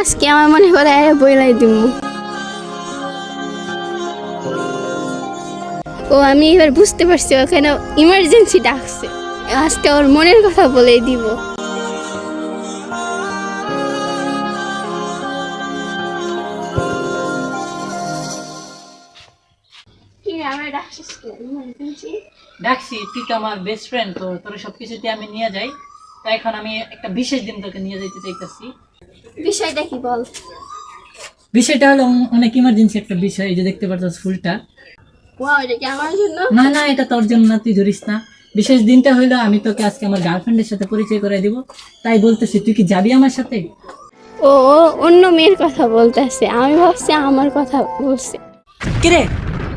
আজকে আমার মনে করে বইলাই দিব ও আমি এবার বুঝতে পারছি ওখানে ইমার্জেন্সি ডাকছে। আজকে ওর মনের কথা বলে দিব? ডাকছি তুই তো আমার বেস্ট ফ্রেন্ড তো তোর সব কিছুতে আমি নিয়ে যাই। তো এখন আমি একটা বিশেষ দিন তোকে নিয়ে যাইতে চাইতেছি। বিষয়টা কি বল? বিষয়টা হলো অনেক ইমার্জেন্সি একটা বিষয় এই যে দেখতে ফুলটা ওয়াও এটা কি আমার জন্য? না না এটা তোর জন্য না তুই ধরিস না। বিশেষ দিনটা হইল আমি তোকে আজকে আমার গার্লফ্রেন্ডের সাথে পরিচয় করে দিব। তাই বলতেছি তুই কি যাবি আমার সাথে? ও অন্য মেয়ের কথা বলতেছে। আমি ভাবছি আমার কথা বলছে। কিরে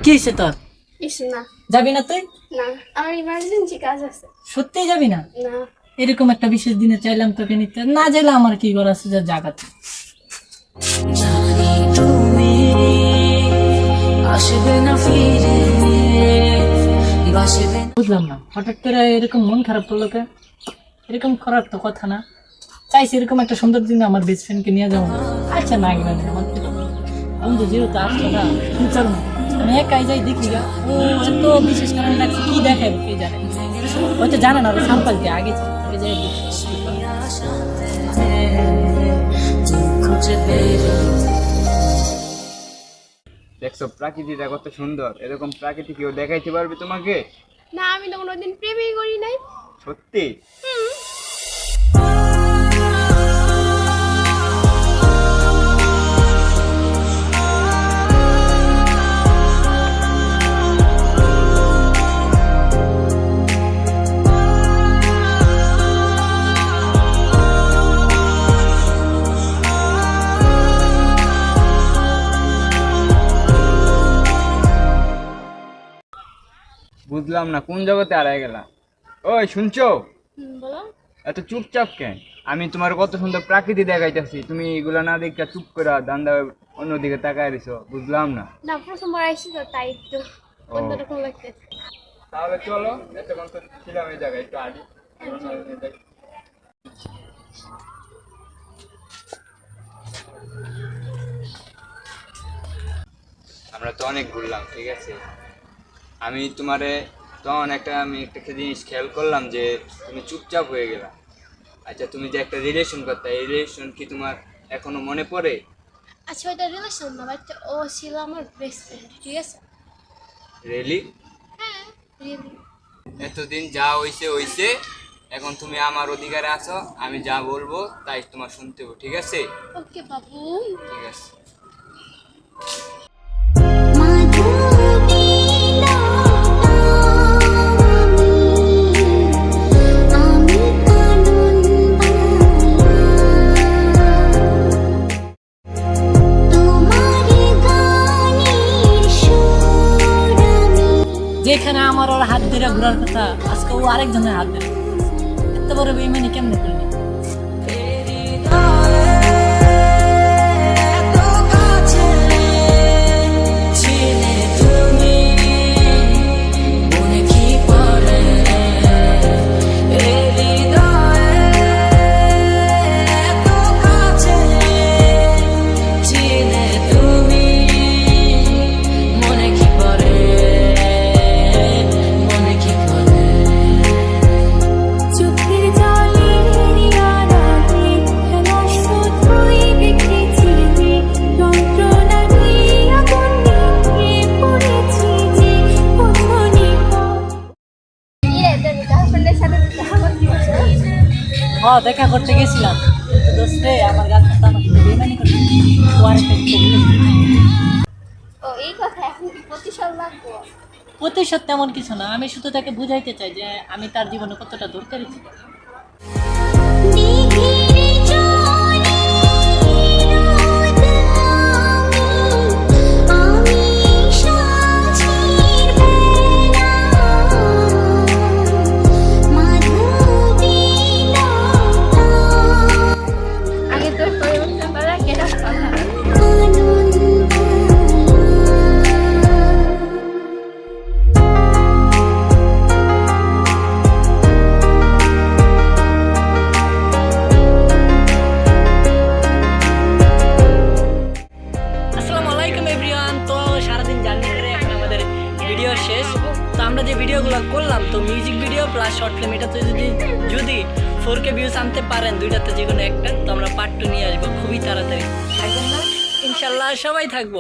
কি হয়েছে তোর? কিছু না। যাবি না তুই? না আমার ইমার্জেন্সি কাজ আছে। সত্যিই যাবি না? না। এরকম একটা বিশেষ দিনে চাইলাম তোকে নিতে। না চাইলে আমার কি করার আছে? যা জাগাতে বুঝলাম না। হঠাৎ করে এরকম মন খারাপ করল কে? এরকম করার তো কথা না। চাইছি এরকম একটা সুন্দর দিনে আমার বেস্ট ফ্রেন্ডকে নিয়ে যাব। আচ্ছা না গেলে না আমার তো বন্ধু যেহেতু আসলো না চলো আমি একাই যাই দেখি গা ও এত বিশেষ কারণে কি দেখাবো কে জানে। হয়তো জানে না সাম্পাল দিয়ে আগে দেখছ প্রাকৃতিটা কত সুন্দর। এরকম প্রাকৃতিক কেউ দেখাইতে পারবে তোমাকে? না আমি তো কোনোদিন প্রেমই করি নাই। সত্যি? বুঝলাম না কোন জগতে হারাই গেলা ওই শুনছো? বলো। এত চুপচাপ কেন? আমি তোমার কত সুন্দর প্রাকৃতি দেখাইতেছি তুমি এগুলা না দেখে চুপ করে দান্দা অন্যদিকে তাকায় দিছো বুঝলাম না। না প্রথমবার তো তাই একটু অন্যরকম লাগতেছে। তাহলে চলো এতক্ষণ তো ছিলাম এই জায়গায় একটু আগে। আমরা তো অনেক ঘুরলাম ঠিক আছে? আমি তোমারে তখন একটা আমি একটা জিনিস খেয়াল করলাম যে তুমি চুপচাপ হয়ে গেলাম আচ্ছা তুমি যে একটা রিলেশন করতে এই রিলেশন কি তোমার এখনও মনে পড়ে? আচ্ছা ওইটা রিলেশন না বাট ও ছিল আমার বেস্ট ফ্রেন্ড ঠিক আছে? রেলি হ্যাঁ really। এতদিন যা হইছে হইছে। এখন তুমি আমার অধিকারে আছো আমি যা বলব তাই তোমার শুনতে হবে ঠিক আছে? ওকে বাবু। ঠিক আছে। যেখানে আমার ওর হাত ধরে ঘোরার কথা, আজকে ও আরেকজনের হাত ধরে। এত বড় বেইমানি কেমনে করলি ও দেখা করতে গেছিলাম। দোস্তে আমার গার্লফ্রেন্ড আমার সাথে ও এই কথা এখন কি প্রতিশোধ লাগবো প্রতিশোধ তেমন কিছু না। আমি শুধু তাকে বুঝাইতে চাই যে আমি তার জীবনে কতটা দরকারি ছিল music video plus short film এটাতে যদি যদি ফোর কে ভিউজ আনতে পারেন, দুইটাতে যে কোনো একটা, তো আমরা পার্ট টু নিয়ে আসব। খুবই তাড়াতাড়ি। থাকবেন না? ইনশাল্লাহ সবাই থাকব।